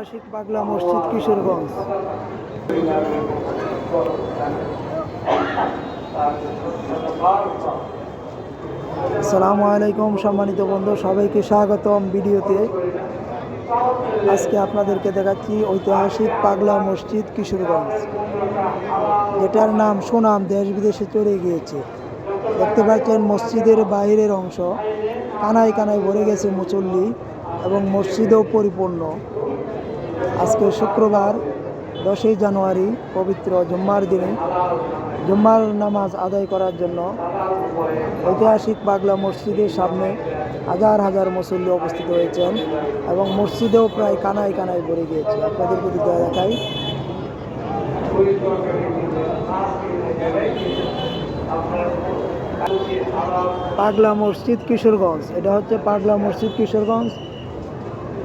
ঐতিহাসিক পাগলা মসজিদ কিশোরগঞ্জ। আসসালামু আলাইকুম সম্মানিত বন্ধু, সবাইকে স্বাগতম ভিডিওতে। আজকে আপনাদেরকে দেখাচ্ছি ঐতিহাসিক পাগলা মসজিদ কিশোরগঞ্জ, যেটার নাম সুনাম দেশ বিদেশে চলে গিয়েছে। দেখতে পাচ্ছেন মসজিদের বাইরের অংশ, কানায় কানায় ভরে গেছে মুচল্লি এবং মসজিদও পরিপূর্ণ। আজকে শুক্রবার দশই জানুয়ারি পবিত্র জুম্মার দিনে। জুম্মার নামাজ আদায় করার জন্য ঐতিহাসিক বাগলা মসজিদের সামনে হাজার হাজার মুসল্লি উপস্থিত হয়েছেন এবং মসজিদেও প্রায় কানায় কানায় ভরে গিয়েছে। আপনাদের দয়া দেখাই। পাগলা মসজিদ কিশোরগঞ্জ। এটা হচ্ছে পাগলা মসজিদ কিশোরগঞ্জ।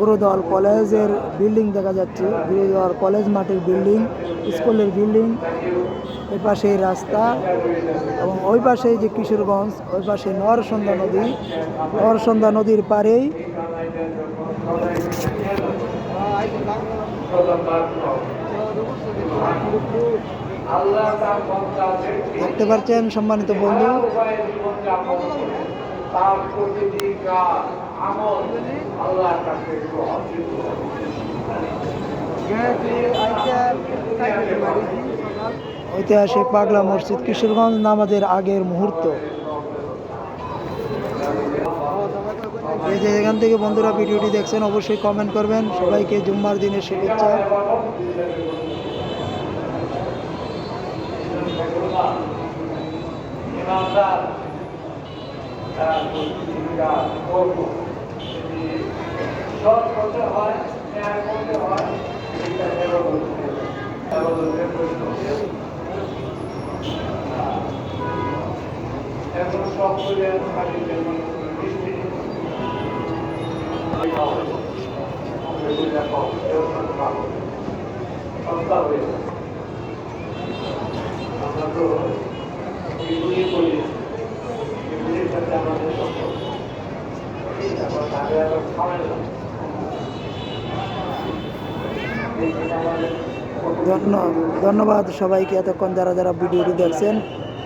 গুরুদল কলেজের বিল্ডিং দেখা যাচ্ছে গুরুদল কলেজ মাঠের বিল্ডিং, স্কুলের বিল্ডিং এই পাশে রাস্তা এবং ওই পাশে যে কিশোরগঞ্জ, ওই পাশে নরসন্দা নদী নরসন্দা নদীর ব্যক্তি দেখতে পাচ্ছেন সম্মানিত বন্ধু। তার প্রতিটি কাজ আমল আল্লাহর কাছে ঐতিহাসিক পাগলা মসজিদ কিশোরগঞ্জ নামাজের আগের মুহূর্ত। এই যে এখান থেকে বন্ধুরা ভিডিওটি দেখছেন অবশ্যই কমেন্ট করবেন। সবাইকে জুম্মার দিনের শুভেচ্ছা। ইমানদার সৎ হয়, ন্যায় করতে হয় এখন সব করে খালি বৃষ্টি সস্তা আমরা তো এগুলি করি ধন্যবাদ সবাইকে এতক্ষণ যারা যারা ভিডিওটি দেখছেন,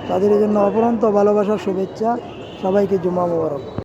তাদের জন্য অপরন্ত ভালোবাসার শুভেচ্ছা, সবাইকে জুমা মোবারক।